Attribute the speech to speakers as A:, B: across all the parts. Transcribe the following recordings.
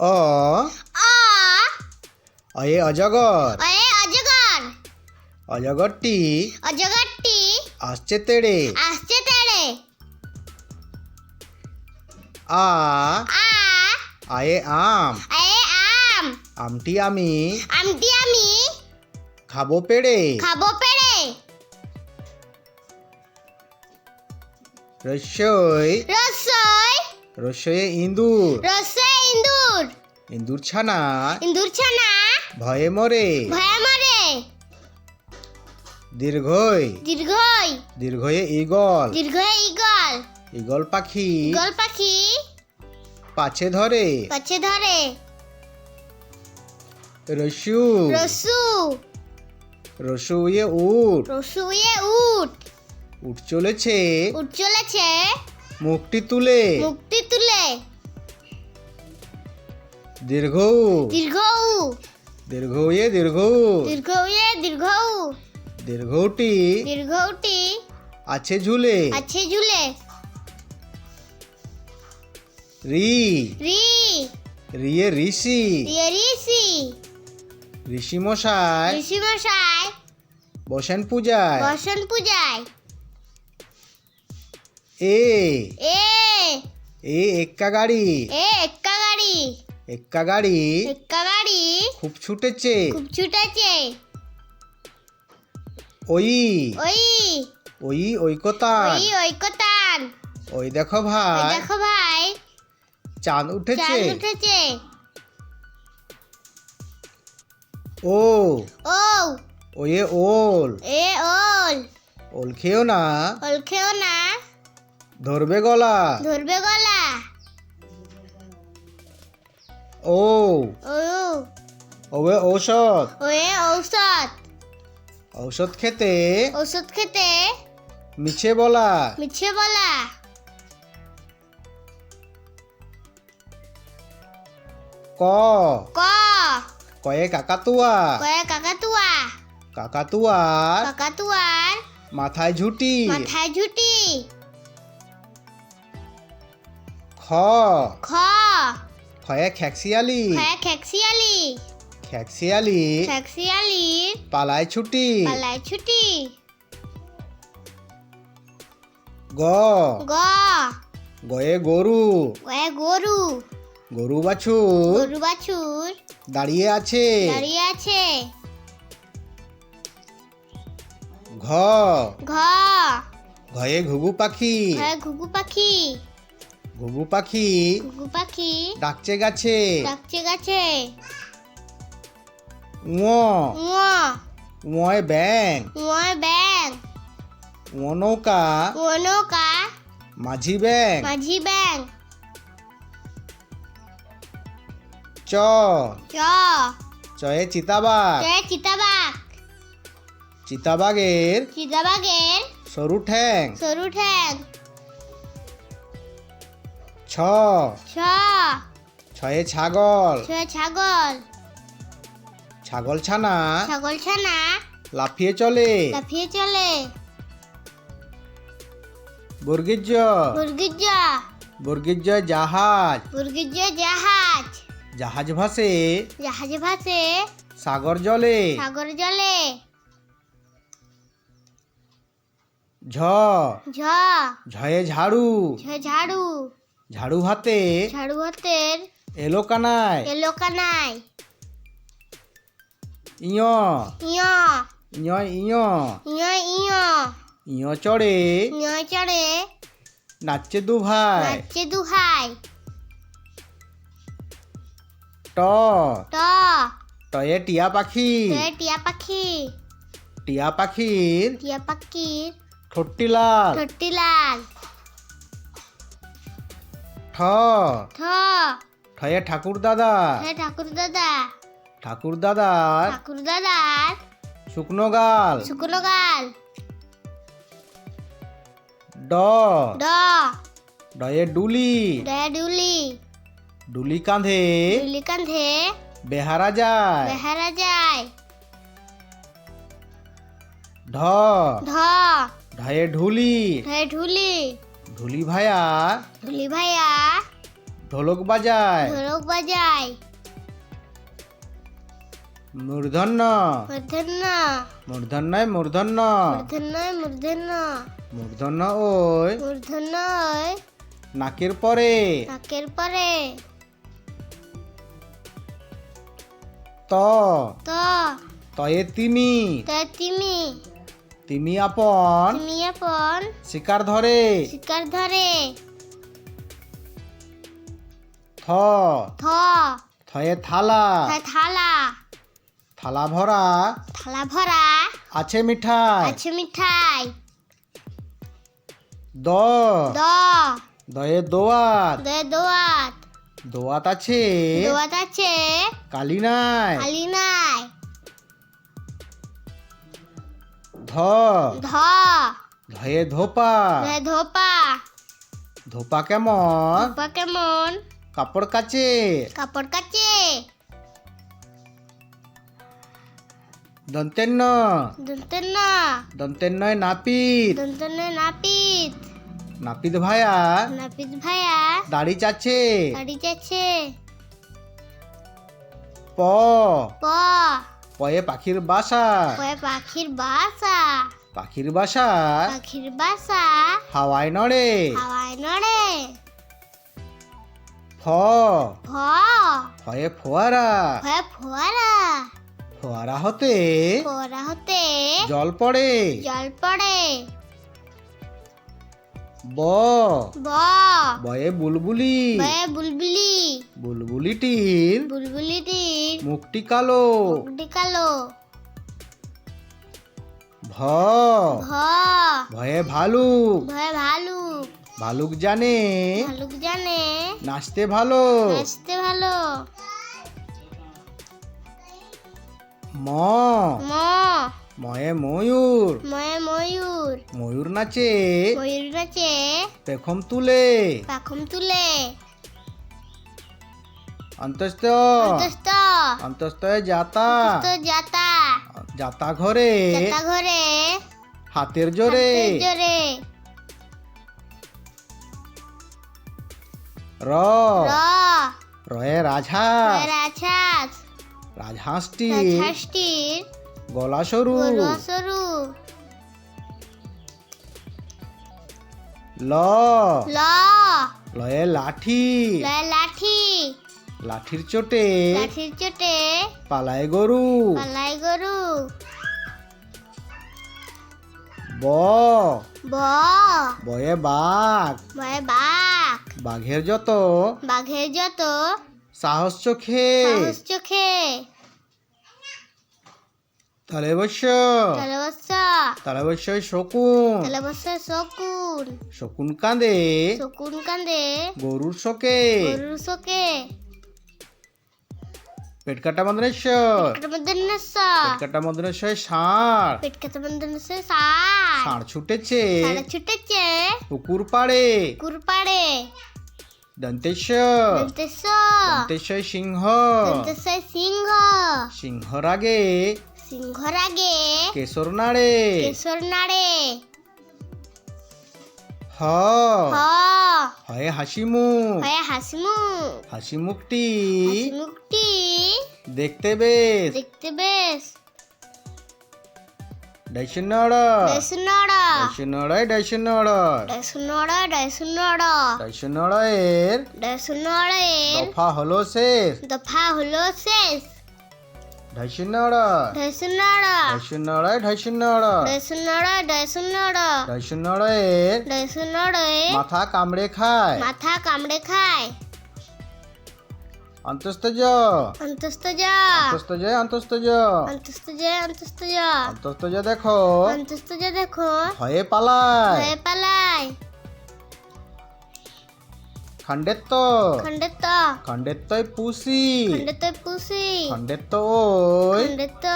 A: অ। অয়ে অজগর।
B: অয়ে অজগর।
A: অজগরটি
B: অজগরটি
A: আসছে তেড়ে।
B: আসছে তেড়ে।
A: আ।
B: আ।
A: আয়ে আম।
B: এ আম।
A: আমটি আমি
B: আমটি আমি
A: খাব পেড়ে।
B: খাব পেড়ে।
A: রস্যই
B: রসই।
A: রস্যয়ে ইঁদুর।
B: রসই। ইন্দুর
A: ছানা।
B: ইন্দুর ছানা।
A: ভয়ে মরে।
B: ভয়ে মরে।
A: দীর্ঘই।
B: দীর্ঘই।
A: দীর্ঘয়ে ইগল
B: দীর্ঘই ইগল
A: ইগল পাখি।
B: ইগল পাখি।
A: পাছে ধরে।
B: পাছে ধরে।
A: রস্যু
B: রসু।
A: রসুয়ে উট।
B: রসুয়ে উট।
A: উঠ চলেছে।
B: উট চলেছে।
A: মুখটি তুলে।
B: মুক্তি তুলে।
A: দীর্ঘ।
B: দীর্ঘ। উ
A: দীর্ঘয়ে দীর্ঘ।
B: দীর্ঘ দীর্ঘ। উ
A: দীর্ঘটি।
B: দীর্ঘ উটি
A: আছে ঝুলে।
B: আছে ঝুলে।
A: রি।
B: রি।
A: রিয়ে ঋষি।
B: রিয়ে ঋষি।
A: ঋষি মশাই।
B: ঋষি মশাই।
A: বসেন পূজায়।
B: বসেন পূজায়।
A: এ।
B: এ।
A: এ এক্কা গাড়ি।
B: এ এক্কা গাড়ি।
A: এক্কা গাড়ি
B: এক্কা গাড়ি
A: খুব ছুটেছে
B: খুব ছুটেছে
A: ওই
B: ওই
A: ওই
B: ওই ঐকতান
A: ওই দেখো
B: ওই
A: ভাই
B: দেখো ভাই
A: চাঁদ উঠেছে
B: চাঁদ উঠেছে
A: ও
B: ও
A: ওয়ে ওল
B: এ ওল
A: ওল খেও না
B: ওল খেও না
A: ধরবে গলা
B: ধরবে গলা
A: ও।
B: ও।
A: ওবে ঔষধ।
B: ওয়ে ঔষধ।
A: ঔষধ খেতে
B: ঔষধ খেতে
A: মিছে বলা।
B: মিছে বলা।
A: ক।
B: ক।
A: কয়ে কাকাতুয়া
B: কয়ে কাকাতুয়া
A: কাকাতুয়ার
B: কাকাতুয়ার
A: মাথায় ঝুটি।
B: মাথায় ঝুটি।
A: খ।
B: খ।
A: খয়ে খ্যাক্সিয়ালি।
B: খয়ে খেকসিয়ালি
A: খ্যাক্সিয়ালি।
B: খেকসিয়ালির
A: পালায় ছুটি।
B: পালায় ছুটি।
A: গ।
B: গ।
A: গয়ে গরু।
B: কয়ে গরু।
A: গরু বাছুর।
B: গরু বাছুর।
A: দাঁড়িয়ে আছে।
B: দাঁড়িয়ে আছে।
A: ঘ।
B: ঘ।
A: ঘয়ে ঘুঘু পাখি।
B: ঘরে ঘুঘু পাখি।
A: ঘুঘু পাখি।
B: ঘুঘু পাখি।
A: ডাকছে গাছে।
B: ডাকছে গাছে।
A: উঁ
B: উয়া।
A: উঁয় ব্যাং
B: উয়া ব্যাং
A: উঁ নৌকা।
B: উয়া নৌকা।
A: মাঝি ব্যাং
B: মাঝি ব্যাং
A: চ।
B: চ।
A: চয়ে চিতাবাঘ।
B: জয় চিতাবাঘ।
A: চিতাবাঘের
B: চিতাবাঘের
A: সরু ঠ্যাং।
B: সরু ঠ্যাং।
A: ছ।
B: ছ।
A: ছয়ে ছাগল।
B: ছয় ছাগল।
A: ছাগল ছানা।
B: ছাগল ছানা।
A: লাফিয়ে চলে।
B: লাফিয়ে চলে।
A: বর্গিজ
B: মুরগির জ
A: বর্গিজ জাহাজ।
B: মুরগির জ জাহাজ।
A: জাহাজ ভাসে।
B: জাহাজ ভাসে।
A: সাগর জলে।
B: সাগর জলে।
A: ঝ।
B: ঝ।
A: ঝয়ে ঝাড়ু।
B: ঝ ঝাড়ু।
A: ঝাড়ু হাতে
B: ঝাড়ু হাতের
A: এলো কানায়।
B: এলো কানাই
A: ইয়।
B: ইয়।
A: ইয় ইয়।
B: ইয় ইয়।
A: ইয় চড়ে।
B: ইয় চড়ে।
A: নাচছে দু ভাই
B: নাচছে দুহাই।
A: ট।
B: ট।
A: টয়ে টিয়া পাখি।
B: টে টিয়া পাখি।
A: টিয়া পাখির
B: টিয়া পাখির
A: ঠোঁটটি লাল।
B: ঠোঁটটি লাল।
A: ঠ।
B: ঠ।
A: ঠয়ে ঠাকুর দাদা।
B: হে ঠাকুর দাদা।
A: ঠাকুর দাদার
B: ঠাকুর দাদার
A: শুকনো গাল।
B: শুকনো গাল।
A: ড।
B: ড।
A: ডয়ে ডুলি।
B: ডয়া ডুলি।
A: ডুলি কাঁধে
B: ডুলি কান্ধে
A: বেহারা যায়।
B: বেহারা যায়।
A: ঢ।
B: ঢ।
A: ঢয়ে ঢুলি।
B: ঢে ঢুলি।
A: ঢুলি ভায়া।
B: ঢুলি ভাইয়া
A: ঢোলক বাজায়।
B: ঢোলক বাজায়।
A: মূর্ধন্য।
B: মূর্ধন্য।
A: মূর্ধন্যয় মূর্ধন্য।
B: মূর্ধন্য মূর্ধন্য।
A: মূর্ধন্য ওই।
B: মূর্ধন্য
A: নাকের পরে।
B: নাকের পরে।
A: ত।
B: ত।
A: তয়ে তিমি।
B: তে তিমি।
A: তিমি আপন।
B: তুমি আপন।
A: শিকার ধরে।
B: শিকার ধরে।
A: থ।
B: থ।
A: থয়ে থালা।
B: থায় থালা।
A: থালা ভরা।
B: থালা ভরা।
A: আছে মিঠাই।
B: আছে মিঠাই।
A: দ।
B: দ।
A: দয়ে দোয়াত।
B: দে দোয়াত।
A: দোয়াত আছে।
B: দোয়াত আছে।
A: কালি নাই।
B: খালি নাই।
A: ধ।
B: ধ।
A: ধয়ে ধোপা।
B: দে ধোপা।
A: ধোপা কেমন?
B: ধোপা কেমন?
A: কাপড় কাচে।
B: কাপড় কাচে।
A: দন্তেন্ন।
B: দন্তন
A: দন্তেন্নয় নাপিত।
B: দন্তন নাপিত।
A: নাপিত ভায়া।
B: নাপিত ভাইয়া
A: দাড়ি চাচ্ছে।
B: গাড়ি যাচ্ছে
A: প।
B: প।
A: পয়ে পাখির বাসা।
B: কয়ে পাখির বাসা।
A: পাখির বাসা।
B: পাখির বাসা।
A: হাওয়ায় নড়ে।
B: হাওয়ায় নড়ে।
A: ফ
B: ফ
A: ফয়ে ফোয়ারা।
B: ভয়ে ফোয়ারা।
A: ফোয়ারা হতে।
B: ফোয়ারা হতে।
A: জল পড়ে।
B: জল পড়ে।
A: ব।
B: ব।
A: বয়ে বুলবুলি।
B: বয়ে বুলবুলি।
A: বুলবুলিটির
B: বুলবুলিটির
A: মুখটি কালো।
B: মুখটি কালো।
A: ভ।
B: ভ।
A: ভয়ে ভালুক।
B: ভয়ে ভালুক।
A: ভালুক জানে।
B: ভালুক জানে।
A: নাচতে ভালো।
B: নাচতে ভালো।
A: ম।
B: ম।
A: ময়ে ময়ূর।
B: ময়ে ময়ূর।
A: ময়ূর নাচে।
B: ময়ূর নাচে।
A: পেখম তুলে।
B: পাখম তুলে।
A: অন্তস্থ।
B: অন্তস্থ।
A: অন্তস্থ যাতা।
B: তো যাতা।
A: যাতা ঘরে।
B: যাতা ঘরে।
A: হাতের জোরে।
B: জোরে।
A: র।
B: র।
A: রয়ে রাজহাঁস।
B: রাছাস
A: রাজহাঁসটি। গলা সরু।
B: গরু সরু।
A: ল।
B: ল।
A: লয়ে লাঠি।
B: লয় লাঠি।
A: লাঠির চোটে
B: লাঠির চোটে
A: পালায় গরু।
B: পালায় গরু।
A: ব।
B: ব।
A: বয়ে বাঘ।
B: ভয়ে বাঘ।
A: বাঘের যত
B: বাঘের যত
A: সাহস চোখে।
B: সাহস চোখে।
A: তাহলে অবশ্য
B: তাহলে বস
A: তাহলে অবশ্যই শকুন।
B: তাহলে বস শকুন।
A: শকুন কাঁদে।
B: শকুন কাঁদে।
A: গরুর শোকে।
B: গরুর শোকে। মধ্যে
A: পেট কাটা মন্দিরেশ্বর। ষাঁড়
B: সার।
A: ষাঁড় ছুটেছে।
B: ছুটেছে।
A: পুকুর পাড়ে
B: কুরপাড়ে
A: দন্তেশ্বর।
B: দন্তেশ্বর।
A: দন্তেশ্বর সিংহ।
B: দন্তেশ্বর সিংহ।
A: সিংহর আগে
B: সিংহর আগে
A: কেশর নাড়ে।
B: কেশর নাড়ে।
A: হ।
B: হ।
A: হয় হাসি মুখ
B: হয়ে হাসমুখ।
A: হাসি মুখটি
B: হাসিমুখটি
A: দেখতে বেশ।
B: দেখতে বেশ।
A: ডাইশনড়
B: ডেসুনড়া
A: ডাইশনড়াই ডাইশনড়
B: ডেসুনড়া ডেসুনড়া
A: ডাইশনড় এর
B: ডেসুনড়ের
A: দফা হলো শেষ।
B: দফা হলো শেষ।
A: মাথা কামড়ে খায়।
B: মাথা কামড়ে খায়।
A: দেখো।
B: দেখো।
A: ভয়ে পালায়।
B: ভয়ে পালায়।
A: খণ্ডেত্ব
B: খণ্ডেত
A: খণ্ডেত্বই পুষি
B: খণ্ডেত পুষি
A: খণ্ডেত্ব ওই
B: খণ্ডেত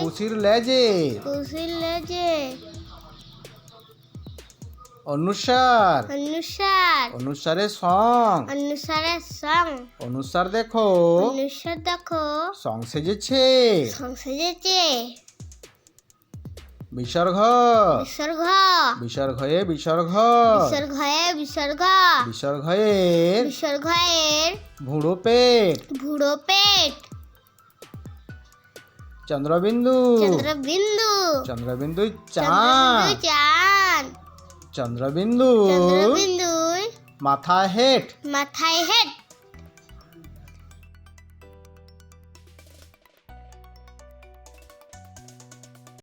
A: পুষির লেজে
B: পুষির লেজে
A: অনুসার
B: অনুসার
A: অনুসারে সং
B: অনুসারে সং
A: অনুসার দেখো
B: অনুসার দেখো
A: সং সেজেছে
B: সং সেজেছে
A: বিসর্গ
B: বিসর্গ
A: বিসর্গয়ে বিসর্গ
B: বিসর্গয়ে বিসর্গ
A: বিসর্গয়ের
B: বিসর্গয়ের
A: ভুড়ো পেট
B: ভুড়ো পেট
A: চন্দ্রবিন্দু
B: চন্দ্রবিন্দু
A: চন্দ্রবিন্দু
B: চন্দ্রবিন্দু
A: চাঁদ
B: চাঁদ
A: চন্দ্রবিন্দু
B: চন্দ্রবিন্দুর
A: মাথা হেট
B: মাথায় হেড